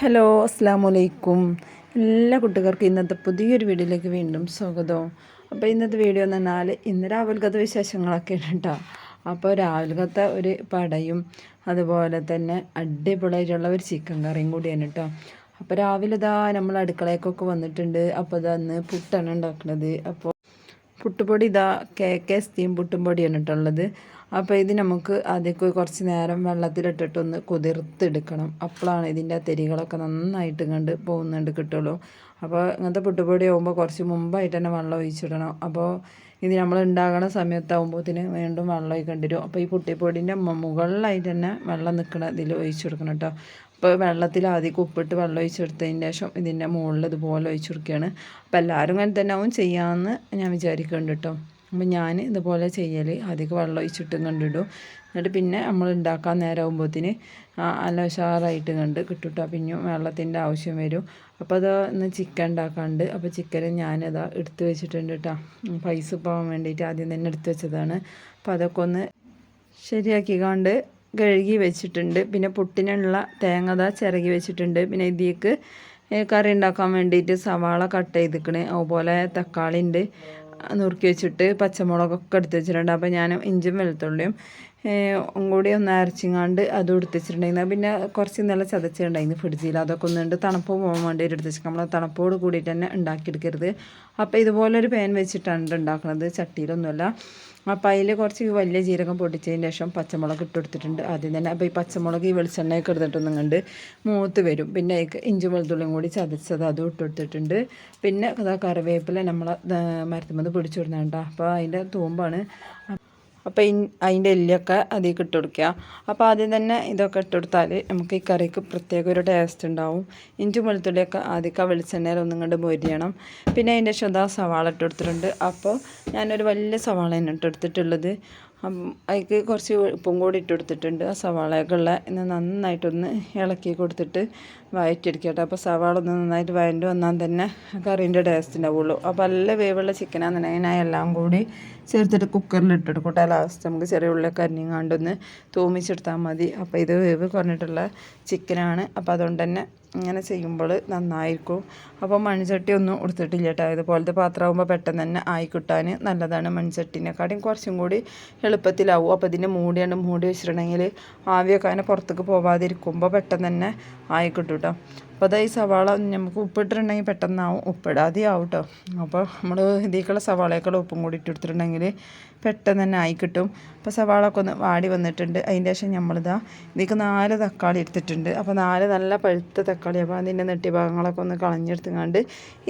Hello അസ്സാം വലൈക്കും എല്ലാ കുട്ടികൾക്കും ഇന്നത്തെ പുതിയൊരു വീഡിയോയിലേക്ക് വീണ്ടും സ്വാഗതം. അപ്പോൾ ഇന്നത്തെ വീഡിയോ എന്ന് പറഞ്ഞാൽ ഇന്ന് രാവിലത്തെ ഉണ്ട് കേട്ടോ. അപ്പോൾ രാവിലത്തെ ഒരു പടയും അതുപോലെ തന്നെ അടിപൊളിയായിട്ടുള്ള ഒരു ചിക്കൻ കറിയും കൂടിയാണ് കേട്ടോ. അപ്പോൾ രാവിലെ ഇതാ നമ്മൾ അടുക്കളയ്ക്കൊക്കെ വന്നിട്ടുണ്ട്. അപ്പോൾ ഇതന്ന് പുട്ടാണ് ഉണ്ടാക്കുന്നത്. അപ്പോൾ പുട്ടുപൊടി ഇതാ കെ കെ സ്റ്റീം പുട്ടും പൊടിയാണ് കേട്ടുള്ളത് അപ്പോൾ ഇത് നമുക്ക് ആദ്യമൊക്കെ കുറച്ച് നേരം വെള്ളത്തിലിട്ടിട്ടൊന്ന് കുതിർത്തെടുക്കണം. അപ്പോഴാണ് ഇതിന്റെ തെരികളൊക്കെ നന്നായിട്ട് കണ്ട് പോകുന്നുണ്ട് കിട്ടുള്ളൂ. അപ്പോൾ ഇങ്ങനത്തെ പുട്ടുപൊടി ആകുമ്പോൾ കുറച്ച് മുമ്പായിട്ട് തന്നെ വെള്ളം ഒഴിച്ചിടണം. അപ്പോൾ ഇത് നമ്മൾ ഉണ്ടാകുന്ന സമയത്താകുമ്പോഴത്തേന് വീണ്ടും വെള്ളം ഒഴിക്കേണ്ടി വരും. അപ്പോൾ ഈ പുട്ടിപ്പൊടിന്റെ മുകളിലായിട്ട് തന്നെ വെള്ളം നിൽക്കണം ഇതിൽ ഒഴിച്ചു കൊടുക്കണം കേട്ടോ. അപ്പോൾ വെള്ളത്തിൽ ആദ്യം ഉപ്പിട്ട് വെള്ളം ഒഴിച്ചെടുത്തതിന് ശേഷം ഇതിന്റെ മുകളിൽ ഇതുപോലെ ഒഴിച്ചു കൊടുക്കുകയാണ് അപ്പോൾ എല്ലാവരും അങ്ങനെ തന്നെ ആവും ചെയ്യാമെന്ന് ഞാൻ വിചാരിക്കുന്നുണ്ട് കേട്ടോ. അപ്പോൾ ഞാൻ ഇതുപോലെ ചെയ്യൽ അധികം വെള്ളം ഒഴിച്ചിട്ടും കണ്ടിടും. എന്നിട്ട് പിന്നെ നമ്മൾ ഉണ്ടാക്കാൻ നേരമാകുമ്പോഴത്തിന് നല്ല ഉഷാറായിട്ട് കണ്ട് കിട്ടുട്ടോ. പിന്നെ വെള്ളത്തിന്റെ ആവശ്യം വരും. അപ്പോൾ അത് ഇന്ന് ചിക്കൻ ഉണ്ടാക്കാണ്ട്. അപ്പോൾ ചിക്കൻ ഞാനതാ എടുത്തു വെച്ചിട്ടുണ്ട് കേട്ടോ പൈസ പോകാൻ വേണ്ടിയിട്ട് ആദ്യം തന്നെ എടുത്തു വെച്ചതാണ്. അപ്പോൾ അതൊക്കെ ഒന്ന് ശരിയാക്കി കണ്ട് കഴുകി വെച്ചിട്ടുണ്ട്. പിന്നെ പുട്ടിനുള്ള തേങ്ങ ചിരകി വെച്ചിട്ടുണ്ട്. പിന്നെ ഇതിലേക്ക് കറി ഉണ്ടാക്കാൻ വേണ്ടിയിട്ട് സവാള കട്ട് ചെയ്തിക്കണേ. അതുപോലെ തക്കാളി ഉണ്ട് നുറുക്കി വെച്ചിട്ട് പച്ചമുളകൊക്കെ എടുത്ത് വെച്ചിട്ടുണ്ട്. അപ്പോൾ ഞാൻ ഇഞ്ചും വെളുത്തുള്ളിയും കൂടി ഒന്ന് അരച്ചിങ്ങാണ്ട് അത് എടുത്തിട്ടുണ്ടായിരുന്നു പിന്നെ കുറച്ച് നല്ല ചതച്ചിട്ടുണ്ടായിരുന്നു ഫ്രിഡ്ജിൽ. അതൊക്കെ ഒന്നുണ്ട് തണുപ്പ് പോകാൻ വേണ്ടി എടുത്ത് വെച്ചു നമ്മൾ തണുപ്പോട് കൂടിയിട്ട് തന്നെ ഉണ്ടാക്കിയെടുക്കരുത്. അപ്പോൾ ഇതുപോലൊരു പാൻ വെച്ചിട്ടാണ് ഉണ്ടാക്കുന്നത് ചട്ടിയിലൊന്നുമല്ല. അപ്പോൾ അതിൽ കുറച്ച് വലിയ ജീരകം പൊടിച്ചതിന് ശേഷം പച്ചമുളക് ഇട്ട് കൊടുത്തിട്ടുണ്ട് ആദ്യം തന്നെ. അപ്പോൾ ഈ പച്ചമുളക് ഈ വെളിച്ചെണ്ണയൊക്കെ എടുത്തിട്ടൊന്നും കണ്ട് മൂത്ത് വരും. പിന്നെ ഇഞ്ചി വെളുത്തുള്ളിയും കൂടി ചതച്ചത് അതും ഇട്ട് കൊടുത്തിട്ടുണ്ട്. പിന്നെ കറിവേപ്പില നമ്മൾ മരത്തുമ്പോൾ പിടിച്ചു വിടുന്നുണ്ട് അപ്പോൾ അതിന്റെ തൂമ്പാണ്. അപ്പോൾ അതിന്റെ എല്ലൊക്കെ അതിലേക്ക് ഇട്ട് അപ്പോൾ ആദ്യം തന്നെ ഇതൊക്കെ ഇട്ട് കൊടുത്താൽ നമുക്ക് ഈ കറിക്ക് പ്രത്യേക ഒരു ടേസ്റ്റ് ഉണ്ടാവും. ഇഞ്ചും വെളുത്തുള്ളിയൊക്കെ ആദ്യമൊക്കെ വെളിച്ചെണ്ണയിൽ ഒന്നും കണ്ട് മൊരിയണം. പിന്നെ അതിന്റെ ശുദ്ധ സവാള ഇട്ട് കൊടുത്തിട്ടുണ്ട്. അപ്പോൾ ഞാനൊരു വലിയ സവാള തന്നെ ഇട്ട് കൊടുത്തിട്ടുള്ളത്. അതിക്ക് കുറച്ച് ഉപ്പും കൂടി ഇട്ട് കൊടുത്തിട്ടുണ്ട്. ആ സവാളയൊക്കെ ഉള്ള നന്നായിട്ടൊന്ന് ഇളക്കി കൊടുത്തിട്ട് വയറ്റിയെടുക്കട്ടെ അപ്പോൾ സവാള ഒന്ന് നന്നായിട്ട് വഴണ്ട് വന്നാൽ തന്നെ കറീന്റെ ടേസ്റ്റ് ഉണ്ടാവുള്ളൂ അപ്പോൾ നല്ല വേവുള്ള ചിക്കനാണെന്നുണ്ടെങ്കിൽ ഞാൻ എല്ലാം കൂടി ചേർത്തിട്ട് കുക്കറിൽ ഇട്ടെടുക്കട്ടെ ലാസ്റ്റ് നമുക്ക് ചെറിയ ഉള്ളിലൊക്കെ അരിഞ്ഞാണ്ടൊന്ന് തൂമിച്ചെടുത്താൽ മതി. അപ്പോൾ ഇത് വേവ് കുറഞ്ഞിട്ടുള്ള ചിക്കനാണ് അപ്പോൾ അതുകൊണ്ട് തന്നെ ഇങ്ങനെ ചെയ്യുമ്പോൾ നന്നായിരിക്കും. അപ്പോൾ മൺചട്ടി ഒന്നും കൊടുത്തിട്ടില്ല കേട്ടോ. ഇതുപോലത്തെ പാത്രമാകുമ്പോൾ പെട്ടെന്ന് തന്നെ ആയിക്കിട്ടാൻ നല്ലതാണ് മൺചട്ടിനെക്കാട്ടിയും. കുറച്ചും കൂടി എളുപ്പത്തിലാവും. അപ്പോൾ ഇതിന്റെ മൂടിയാണ് മൂടി വെച്ചിട്ടുണ്ടെങ്കിൽ ആവിയൊക്കെ അതിനെ പുറത്തേക്ക് പോവാതിരിക്കുമ്പോൾ പെട്ടെന്ന് തന്നെ കേട്ടോ അപ്പോൾ അതായത് സവാള നമുക്ക് ഉപ്പിട്ടിട്ടുണ്ടെങ്കിൽ പെട്ടെന്നാവും. ഉപ്പിടാതെ ആവും കേട്ടോ അപ്പോൾ നമ്മൾ ഇതിലേക്കുള്ള സവാളയൊക്കെ ഉപ്പും കൂടി ഇട്ടെടുത്തിട്ടുണ്ടെങ്കിൽ പെട്ടെന്ന് തന്നെ ആയി കിട്ടും. അപ്പോൾ സവാളൊക്കെ ഒന്ന് വാടി വന്നിട്ടുണ്ട്. അതിന്റെ ശേഷം നമ്മളിതാ ഇതിലേക്ക് നാല് തക്കാളി എടുത്തിട്ടുണ്ട്. അപ്പോൾ നാല് നല്ല പഴുത്ത തക്കാളി. അപ്പോൾ അതിന്റെ നെട്ടി ഭാഗങ്ങളൊക്കെ ഒന്ന് കളഞ്ഞെടുത്തുകൊണ്ട്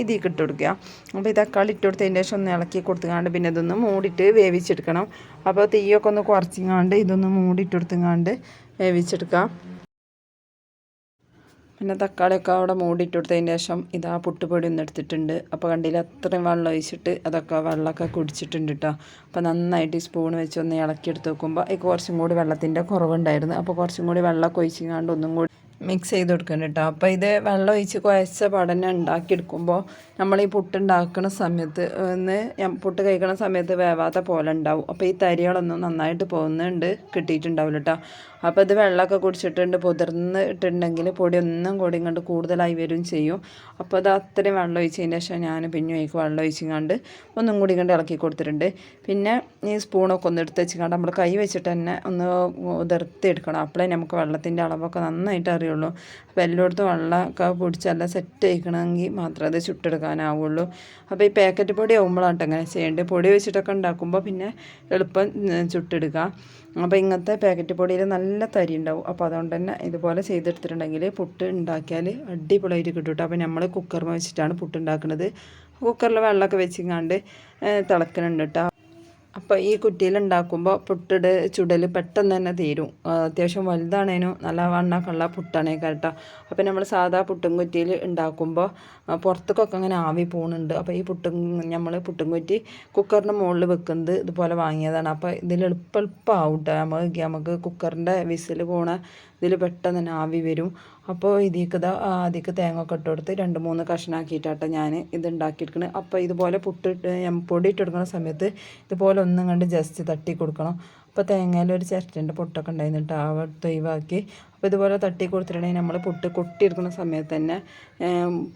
ഇതിലേക്ക് ഇട്ട് കൊടുക്കുക. അപ്പോൾ ഈ തക്കാളി ഇട്ട് കൊടുത്തതിന്റെ ശേഷം ഒന്ന് ഇളക്കി കൊടുത്തുകൊണ്ട് പിന്നെ ഇതൊന്ന് മൂടിയിട്ട് വേവിച്ചെടുക്കണം. അപ്പോൾ തീയൊക്കെ ഒന്ന് കുറച്ചിങ്ങാണ്ട് ഇതൊന്ന് മൂടിയിട്ട് കൊടുത്തുങ്ങാണ്ട് വേവിച്ചെടുക്കാം പിന്നെ തക്കാളിയൊക്കെ അവിടെ മൂടിയിട്ട് കൊടുത്തതിന് ശേഷം ഇതാ പുട്ടുപൊടി ഒന്ന് എടുത്തിട്ടുണ്ട്. അപ്പോൾ കണ്ടില്ല അത്രയും വെള്ളം ഒഴിച്ചിട്ട് അതൊക്കെ വെള്ളമൊക്കെ കുടിച്ചിട്ടുണ്ട് കേട്ടോ അപ്പോൾ നന്നായിട്ട് സ്പൂൺ വെച്ച് ഒന്ന് ഇളക്കിയെടുത്ത് വെക്കുമ്പോൾ ഈ കുറച്ചും കൂടി വെള്ളത്തിന്റെ കുറവുണ്ടായിരുന്നു. അപ്പോൾ കുറച്ചും കൂടി വെള്ളമൊക്കെ ഒഴിച്ചിങ്ങാണ്ട് ഒന്നും കൂടി മിക്സ് ചെയ്ത് കൊടുക്കണം കേട്ടോ അപ്പോൾ ഇത് വെള്ളം ഒഴിച്ച് കുഴച്ച പടനെ ഉണ്ടാക്കിയെടുക്കുമ്പോൾ നമ്മൾ ഈ പുട്ട് ഉണ്ടാക്കുന്ന സമയത്ത് ഒന്ന് പുട്ട് കഴിക്കുന്ന സമയത്ത് വേവാത്ത പോലെ ഉണ്ടാവും. അപ്പോൾ ഈ തരികളൊന്നും നന്നായിട്ട് പോകുന്നുണ്ട് കിട്ടിയിട്ടുണ്ടാവില്ല കേട്ടോ അപ്പോൾ ഇത് വെള്ളമൊക്കെ കുടിച്ചിട്ടുണ്ട് പുതിർന്ന് ഇട്ടിട്ടുണ്ടെങ്കിൽ പൊടി ഒന്നും കൂടി ഇങ്ങോട്ട് കൂടുതലായി വരും ചെയ്യും. അപ്പോൾ അത് അത്രയും വെള്ളം ഒഴിച്ചതിന് ശേഷം ഞാൻ പിന്നെ ഒഴിക്കും വെള്ളം ഒഴിച്ചിങ്ങാണ്ട് ഒന്നും കൂടി കണ്ട് ഇളക്കി കൊടുത്തിട്ടുണ്ട്. പിന്നെ ഈ സ്പൂണൊക്കെ ഒന്ന് എടുത്ത് വെച്ചിങ്ങാണ്ട് നമ്മൾ കൈ വെച്ചിട്ട് തന്നെ ഒന്ന് ഉതിർത്തി എടുക്കണം അപ്പോഴേ നമുക്ക് വെള്ളത്തിന്റെ അളവൊക്കെ നന്നായിട്ട് അറിയുള്ളൂ അപ്പോൾ എല്ലായിടത്തും വെള്ളമൊക്കെ പൊടിച്ചല്ല സെറ്റ് ആയിക്കണമെങ്കിൽ മാത്രമേ അത് ചുട്ടെടുക്കാനാവുള്ളൂ. അപ്പോൾ ഈ പാക്കറ്റ് പൊടി ആകുമ്പോഴാട്ടോ അങ്ങനെ ചെയ്യേണ്ടത്. പൊടി വെച്ചിട്ടൊക്കെ ഉണ്ടാക്കുമ്പോൾ പിന്നെ എളുപ്പം ചുട്ടെടുക്കുക. അപ്പോൾ ഇങ്ങനത്തെ പാക്കറ്റ് പൊടിയിൽ നല്ല തരി ഉണ്ടാവും. അപ്പോൾ അതുകൊണ്ട് തന്നെ ഇതുപോലെ ചെയ്തെടുത്തിട്ടുണ്ടെങ്കിൽ പുട്ട് ഉണ്ടാക്കിയാൽ അടിപൊളിയായിട്ട് കിട്ടും കേട്ടോ. അപ്പോൾ നമ്മൾ കുക്കറിൽ വെച്ചിട്ടാണ് പുട്ട് ഉണ്ടാക്കുന്നത്. കുക്കറിൽ വെള്ളമൊക്കെ വെച്ചിങ്ങാണ്ട് തിളക്കുന്നുണ്ട് കേട്ടോ. അപ്പോൾ ഈ കുറ്റിയിൽ ഉണ്ടാക്കുമ്പോൾ പുട്ടിട് ചുടൽ പെട്ടെന്ന് തന്നെ തീരും. അത്യാവശ്യം വലുതാണേനും നല്ല വണ്ണക്കുള്ള പുട്ടാണേ കേട്ടോ അപ്പോൾ നമ്മൾ സാധാ പുട്ടും കുറ്റിയിൽ ഉണ്ടാക്കുമ്പോൾ പുറത്തേക്കൊക്കെ അങ്ങനെ ആവി പോകുന്നുണ്ട് അപ്പോൾ ഈ പുട്ടും നമ്മൾ പുട്ടും കുറ്റി കുക്കറിന്റെ മുകളിൽ വെക്കുന്നത് ഇതുപോലെ വാങ്ങിയതാണ്. അപ്പോൾ ഇതിൽ എളുപ്പം എളുപ്പമാവും കേട്ടോ നമുക്ക് നമുക്ക് കുക്കറിന്റെ വിസിൽ പോണ ഇതിൽ പെട്ടെന്ന് തന്നെ ആവി വരും. അപ്പോൾ ഇതിലേക്ക് ഇതാ തേങ്ങ ഒക്കെ ഇട്ട് കൊടുത്ത് രണ്ട് മൂന്ന് കഷ്ണാക്കിയിട്ടാട്ടോ ഞാൻ ഇത് അപ്പോൾ ഇതുപോലെ പുട്ട് പൊടി ഇട്ടെടുക്കുന്ന സമയത്ത് ഇതുപോലെ ഒന്നും കണ്ട് ജസ്റ്റ് തട്ടി കൊടുക്കണം അപ്പോൾ തേങ്ങയിൽ ഒരു ചിരട്ടേന്റെ പൊട്ടൊക്കെ ഉണ്ടായിരുന്നു കേട്ടോ ആ ഒഴിവാക്കി. അപ്പോൾ ഇതുപോലെ തട്ടി കൊടുത്തിട്ടുണ്ടെങ്കിൽ നമ്മൾ പുട്ട് കൊട്ടിയെടുക്കുന്ന സമയത്ത് തന്നെ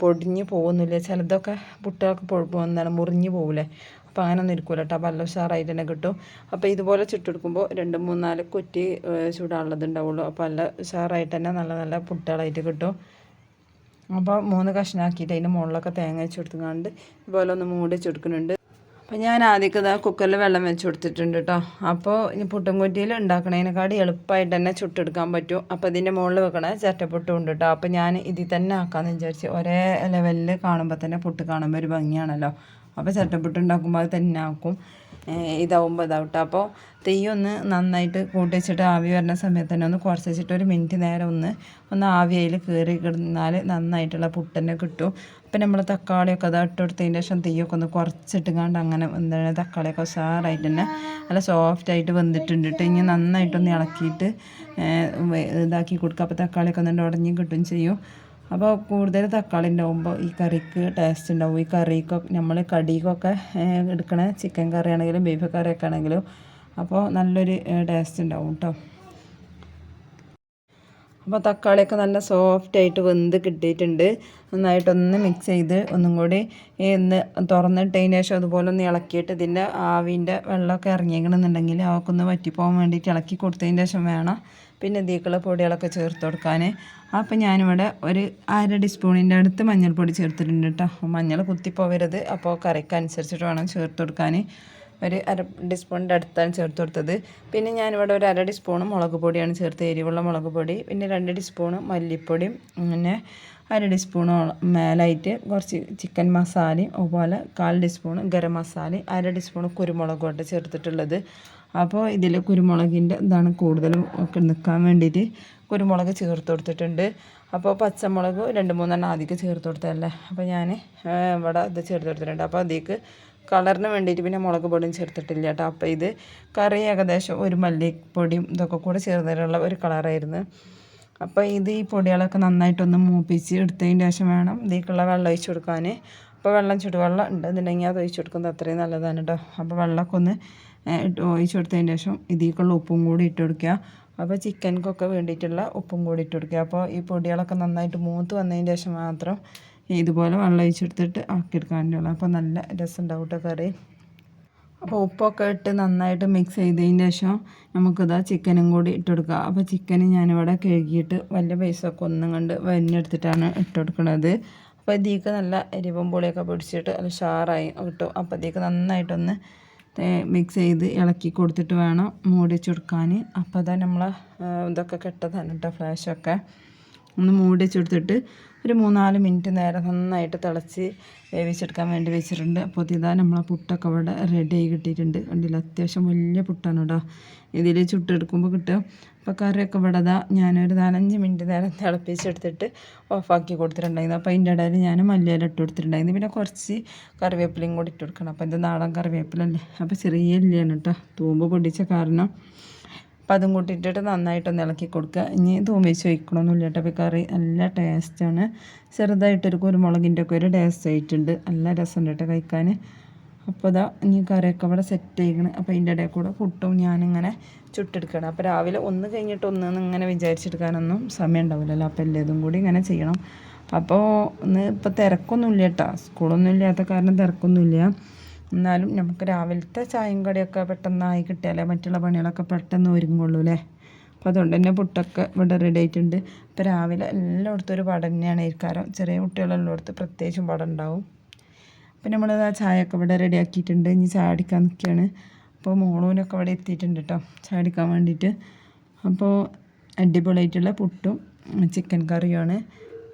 പൊടിഞ്ഞ് പോകുന്നില്ല? ചിലതൊക്കെ പുട്ടൊക്കെ എന്താണ് മുറിഞ്ഞ് പോകില്ലേ അപ്പോൾ അങ്ങനെ ഒന്നും ഇരിക്കൂല കേട്ടോ അപ്പോൾ നല്ല ഉഷാറായിട്ട് തന്നെ കിട്ടും. അപ്പോൾ ഇതുപോലെ ചുട്ടെടുക്കുമ്പോൾ രണ്ട് മൂന്നാൽ കുറ്റി ചൂടാനുള്ളത് ഉണ്ടാവുള്ളൂ. അപ്പോൾ നല്ല ഉഷാറായിട്ട് തന്നെ നല്ല നല്ല പുട്ടുകളായിട്ട് കിട്ടും. അപ്പോൾ മൂന്ന് കഷ്ണാക്കിയിട്ട് അതിന്റെ മുകളിലൊക്കെ തേങ്ങ വെച്ച് കൊടുത്തുകൊണ്ട് ഇതുപോലെ ഒന്ന് മൂടി വെച്ച് കൊടുക്കുന്നുണ്ട്. അപ്പോൾ ഞാൻ ആദ്യമൊക്കെ ഇതാ കുക്കറിൽ വെള്ളം വെച്ച് കൊടുത്തിട്ടുണ്ട് കേട്ടോ അപ്പോൾ ഇനി പുട്ടും കുറ്റിയിൽ ഉണ്ടാക്കണതിനെക്കാട്ടി എളുപ്പമായിട്ട് തന്നെ ചുട്ടെടുക്കാൻ പറ്റും. അപ്പോൾ ഇതിന്റെ മുകളിൽ വെക്കണ ചട്ടപ്പുട്ടും ഉണ്ട് കേട്ടോ അപ്പോൾ ഞാൻ ഇതിൽ തന്നെ ആക്കാമെന്ന് വിചാരിച്ച് ഒരേ ലെവലിൽ കാണുമ്പോൾ തന്നെ പുട്ട് കാണുമ്പോൾ ഒരു ഭംഗിയാണല്ലോ. അപ്പോൾ ചട്ടപ്പുട്ട് ഉണ്ടാക്കുമ്പോൾ അത് തന്നെ ആക്കും. ഇതാവുമ്പോൾ ഇതാവട്ടെ അപ്പോൾ തെയ്യൊന്ന് നന്നായിട്ട് കൂട്ടി വെച്ചിട്ട് ആവി വരുന്ന സമയത്ത് തന്നെ ഒന്ന് കുറച്ച് വെച്ചിട്ട് ഒരു മിനിറ്റ് നേരം ഒന്ന് ഒന്ന് ആവി അതിൽ കയറി കിടന്നാൽ നന്നായിട്ടുള്ള പുട്ടന്നെ കിട്ടും. അപ്പം നമ്മൾ തക്കാളിയൊക്കെ അത് ഇട്ട് കൊടുത്തതിന് ശേഷം തെയ്യൊക്കെ ഒന്ന് കുറച്ചിട്ടുകൊണ്ട് അങ്ങനെ എന്താണ് തക്കാളിയൊക്കെ ഉഷാറായിട്ട് തന്നെ നല്ല സോഫ്റ്റായിട്ട് വെന്തിട്ടുണ്ട് ഇനി നന്നായിട്ടൊന്ന് ഇളക്കിയിട്ട് ഇതാക്കി കൊടുക്കുക അപ്പോൾ തക്കാളിയൊക്കെ ഒന്ന് ഉടഞ്ഞ് കിട്ടും ചെയ്യും. അപ്പോൾ കൂടുതൽ തക്കാളി ഉണ്ടാകുമ്പോൾ ഈ കറിക്ക് ടേസ്റ്റ് ഉണ്ടാവും. ഈ കറിക്കൊക്കെ നമ്മൾ കടിക്കൊക്കെ എടുക്കണ ചിക്കൻ കറി ആണെങ്കിലും ബീഫ് കറിയൊക്കെ ആണെങ്കിലും അപ്പോൾ നല്ലൊരു ടേസ്റ്റ് ഉണ്ടാവും കേട്ടോ അപ്പോൾ തക്കാളിയൊക്കെ നല്ല സോഫ്റ്റ് ആയിട്ട് വെന്ത് കിട്ടിയിട്ടുണ്ട്. നന്നായിട്ടൊന്ന് മിക്സ് ചെയ്ത് ഒന്നും കൂടി ഒന്ന് തുറന്നിട്ടതിന് ശേഷം അതുപോലെ ഒന്ന് ഇളക്കിയിട്ട് ഇതിന്റെ ആവിന്റെ വെള്ളമൊക്കെ ഇറങ്ങിക്കണമെന്നുണ്ടെങ്കിൽ എന്നുണ്ടെങ്കിൽ ഒന്ന് വറ്റിപ്പോകാൻ വേണ്ടിയിട്ട് ഇളക്കി കൊടുത്തതിന് ശേഷം വേണം പിന്നെ ഇതിലേക്കുള്ള പൊടികളൊക്കെ ചേർത്ത് കൊടുക്കാൻ അപ്പോൾ ഞാനിവിടെ ഒരു അര ടീസ്പൂണിന്റെ അടുത്ത് മഞ്ഞൾപ്പൊടി ചേർത്തിട്ടുണ്ട് കേട്ടോ. മഞ്ഞൾ കുത്തിപ്പോവരുത്. അപ്പോൾ കറിക്ക് അനുസരിച്ചിട്ട് വേണം ചേർത്ത് കൊടുക്കാൻ ഒരു അര ടീസ്പൂണിന്റെ അടുത്താണ് ചേർത്ത് കൊടുത്തത്. പിന്നെ ഞാനിവിടെ ഒരു അര ടീസ്പൂണ് മുളക് പൊടിയാണ് ചേർത്ത് എരിവുള്ള മുളക് പൊടി. പിന്നെ രണ്ട് ടീസ്പൂണ് മല്ലിപ്പൊടിയും. പിന്നെ അര ടീസ്പൂണ് മേലായിട്ട് കുറച്ച് ചിക്കൻ മസാലയും അതുപോലെ കാൽ ടീസ്പൂണ് ഗരം മസാലയും അര ടീസ്പൂണ് കുരുമുളകും ചേർത്തിട്ടുള്ളത്. അപ്പോൾ ഇതിൽ കുരുമുളകിന്റെ ഇതാണ് കൂടുതലും ഒക്കെ നിൽക്കാൻ വേണ്ടിയിട്ട് കുരുമുളക് ചേർത്ത് കൊടുത്തിട്ടുണ്ട്. അപ്പോൾ പച്ചമുളക് രണ്ട് മൂന്നെണ്ണം ആദ്യം ചേർത്ത് കൊടുത്തതല്ലേ? അപ്പോൾ ഞാൻ ഇവിടെ ഇത് ചേർത്ത് കൊടുത്തിട്ടുണ്ട്. അപ്പോൾ അതിലേക്ക് കളറിന് വേണ്ടിയിട്ട് പിന്നെ മുളക് പൊടിയും ചേർത്തിട്ടില്ല കേട്ടോ. അപ്പോൾ ഇത് കറി ഏകദേശം ഒരു മല്ലിപ്പൊടിയും ഇതൊക്കെ കൂടെ ചേർന്നിട്ടുള്ള ഒരു കളറായിരുന്നു. അപ്പോൾ ഇത് ഈ പൊടികളൊക്കെ നന്നായിട്ടൊന്ന് മൂപ്പിച്ച് എടുത്തതിന് ശേഷം വേണം ഇതിലേക്കുള്ള വെള്ളം ഒഴിച്ചു കൊടുക്കാൻ അപ്പോൾ വെള്ളം ചുടുവെള്ളം ഉണ്ട്. എന്നുണ്ടെങ്കിൽ അത് ഒഴിച്ചു കൊടുക്കുന്നത് അത്രയും നല്ലതാണ് കേട്ടോ. അപ്പോൾ വെള്ളമൊക്കെ ഒന്ന് ഒഴിച്ച് കൊടുത്തതിന് ശേഷം ഇതിലേക്കുള്ള ഉപ്പും കൂടി ഇട്ട് കൊടുക്കുക. അപ്പോൾ ചിക്കൻക്കൊക്കെ വേണ്ടിയിട്ടുള്ള ഉപ്പും കൂടി ഇട്ട് കൊടുക്കുക. അപ്പോൾ ഈ പൊടികളൊക്കെ നന്നായിട്ട് മൂത്ത് വന്നതിന് ശേഷം മാത്രം ഇതുപോലെ വെള്ളം ഒഴിച്ചെടുത്തിട്ട് ആക്കിയെടുക്കാനുള്ളൂ അപ്പോൾ നല്ല രസം ഉണ്ടാവും കേട്ടോ കറി. അപ്പോൾ ഉപ്പൊക്കെ ഇട്ട് നന്നായിട്ട് മിക്സ് ചെയ്തതിന് ശേഷം നമുക്കിതാ ചിക്കനും കൂടി ഇട്ട് കൊടുക്കുക. അപ്പോൾ ചിക്കൻ ഞാനിവിടെ കഴുകിയിട്ട് വലിയ പൈസയൊക്കെ ഒന്നും കണ്ട് വലിഞ്ഞെടുത്തിട്ടാണ് ഇട്ട് കൊടുക്കുന്നത്. അപ്പോൾ ഇതിലേക്ക് നല്ല എരിവും പൊളിയൊക്കെ പിടിച്ചിട്ട് നല്ല ഷാറായി കിട്ടും. അപ്പോൾ ഇതിലേക്ക് നന്നായിട്ടൊന്ന് മിക്സ് ചെയ്ത് ഇളക്കി കൊടുത്തിട്ട് വേണം മൂടി വെച്ച് കൊടുക്കാൻ. അപ്പോൾ അതാ നമ്മൾ ഇതൊക്കെ കെട്ടതാണ് കേട്ടോ ഫ്ലാഷൊക്കെ ഒന്ന് മൂടി വെച്ചെടുത്തിട്ട് ഒരു മൂന്നാൽ മിനിറ്റ് നേരം നന്നായിട്ട് തിളച്ച് വേവിച്ചെടുക്കാൻ വേണ്ടി വെച്ചിട്ടുണ്ട്. അപ്പോൾ ഇതാ നമ്മളെ പുട്ടൊക്കെ ഇവിടെ റെഡി ആയി കിട്ടിയിട്ടുണ്ട്. കണ്ടില്ല? അത്യാവശ്യം വലിയ പുട്ടാണ് കേട്ടോ. ഇതിൽ ചുട്ടെടുക്കുമ്പോൾ കിട്ടും. അപ്പോൾ കറിയൊക്കെ ഇവിടെ ഇതാ ഞാനൊരു നാലഞ്ച് മിനിറ്റ് നേരം തിളപ്പിച്ചെടുത്തിട്ട് ഓഫാക്കി കൊടുത്തിട്ടുണ്ടായിരുന്നു. അപ്പോൾ അതിന്റെ ഇടയിൽ ഞാൻ മല്ലിയില ഇട്ട് കൊടുത്തിട്ടുണ്ടായിരുന്നു. പിന്നെ കുറച്ച് കറിവേപ്പിലയും കൂടി ഇട്ട് കൊടുക്കണം. അപ്പോൾ ഇത് നാടൻ കറിവേപ്പിലല്ലേ? അപ്പോൾ ചെറിയ ഇല്ലയാണ് കേട്ടോ. തൂമ്പ് പൊടിച്ച കാരണം അപ്പം അതും കൂട്ടിയിട്ടിട്ട് നന്നായിട്ടൊന്ന് ഇളക്കി കൊടുക്കുക ഇനി തൂമിച്ച് വയ്ക്കണമൊന്നുമില്ല കേട്ടോ അപ്പോൾ ഈ കറി നല്ല ടേസ്റ്റാണ്. ചെറുതായിട്ടൊരു കുരുമുളകിന്റെ ഒക്കെ ഒരു ടേസ്റ്റ് ആയിട്ടുണ്ട്. നല്ല രസമുണ്ട് കേട്ടോ കഴിക്കാൻ. അപ്പോൾ ഇതാ ഇനി കറിയൊക്കെ ഇവിടെ സെറ്റ് ചെയ്യണം. അപ്പോൾ അതിന്റെ ഇടയിൽ കൂടെ പുട്ടും ഞാനിങ്ങനെ ചുട്ടെടുക്കണം. അപ്പോൾ രാവിലെ ഒന്ന് കഴിഞ്ഞിട്ട് ഒന്ന് ഇങ്ങനെ വിചാരിച്ചെടുക്കാനൊന്നും സമയം ഉണ്ടാവില്ലല്ലോ. അപ്പോൾ എല്ലാതും കൂടി ഇങ്ങനെ ചെയ്യണം. അപ്പോൾ ഇന്ന് ഇപ്പോൾ തിരക്കൊന്നുമില്ല കേട്ടോ സ്കൂളൊന്നും ഇല്ലാത്ത കാരണം തിരക്കൊന്നുമില്ല എന്നാലും നമുക്ക് രാവിലത്തെ ചായയും കടിയൊക്കെ പെട്ടെന്നായി കിട്ടിയാലേ മറ്റുള്ള പണികളൊക്കെ പെട്ടെന്ന് ഒരുങ്ങുള്ളൂ അല്ലേ? അപ്പോൾ അതുകൊണ്ട് തന്നെ പുട്ടൊക്കെ ഇവിടെ റെഡി ആയിട്ടുണ്ട്. അപ്പോൾ രാവിലെ എല്ലായിടത്തും ഒരു പടം തന്നെയാണ് ഇരിക്കാരം ചെറിയ കുട്ടികളുള്ളിടത്ത് പ്രത്യേകിച്ചും പടം ഉണ്ടാവും പിന്നെ നമ്മൾ ആ ചായയൊക്കെ ഇവിടെ റെഡി ആക്കിയിട്ടുണ്ട്. ഇനി ചായ അടിക്കാൻ നിൽക്കുകയാണ് അപ്പോൾ മോളൂനൊക്കെ ഇവിടെ എത്തിയിട്ടുണ്ട് കേട്ടോ ചായ അടിക്കാൻ വേണ്ടിയിട്ട്. അപ്പോൾ അടിപൊളിയായിട്ടുള്ള പുട്ടും ചിക്കൻ കറിയുമാണ്.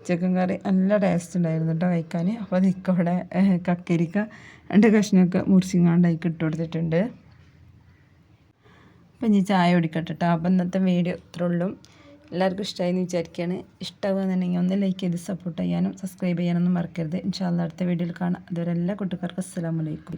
ചിക്കൻ കറി നല്ല ടേസ്റ്റ് ഉണ്ടായിരുന്നു കേട്ടോ കഴിക്കാൻ അപ്പോൾ അതൊക്കെ ഇവിടെ കക്കരിക്ക രണ്ട് കഷ്ണമൊക്കെ മുറിച്ചിങ്ങാണ്ടായി ഇട്ട് കൊടുത്തിട്ടുണ്ട്. അപ്പം ഇനി ചായ കുടിക്കട്ടെ കേട്ടോ അപ്പം ഇന്നത്തെ വീഡിയോ ഇത്രേ ഉള്ളൂ. എല്ലാവർക്കും ഇഷ്ടമായി എന്ന് വിചാരിക്കുകയാണ് ഇഷ്ടമാകുന്നുണ്ടെങ്കിൽ ഒന്ന് ലൈക്ക് ചെയ്ത് സപ്പോർട്ട് ചെയ്യാനും സബ്സ്ക്രൈബ് ചെയ്യാനൊന്നും മറക്കരുത്. ഇൻഷാല്ല അടുത്ത വീഡിയോയിൽ കാണാം. അതുവരെ എല്ലാ കൂട്ടുകാർക്കും അസ്സലാമലൈക്കും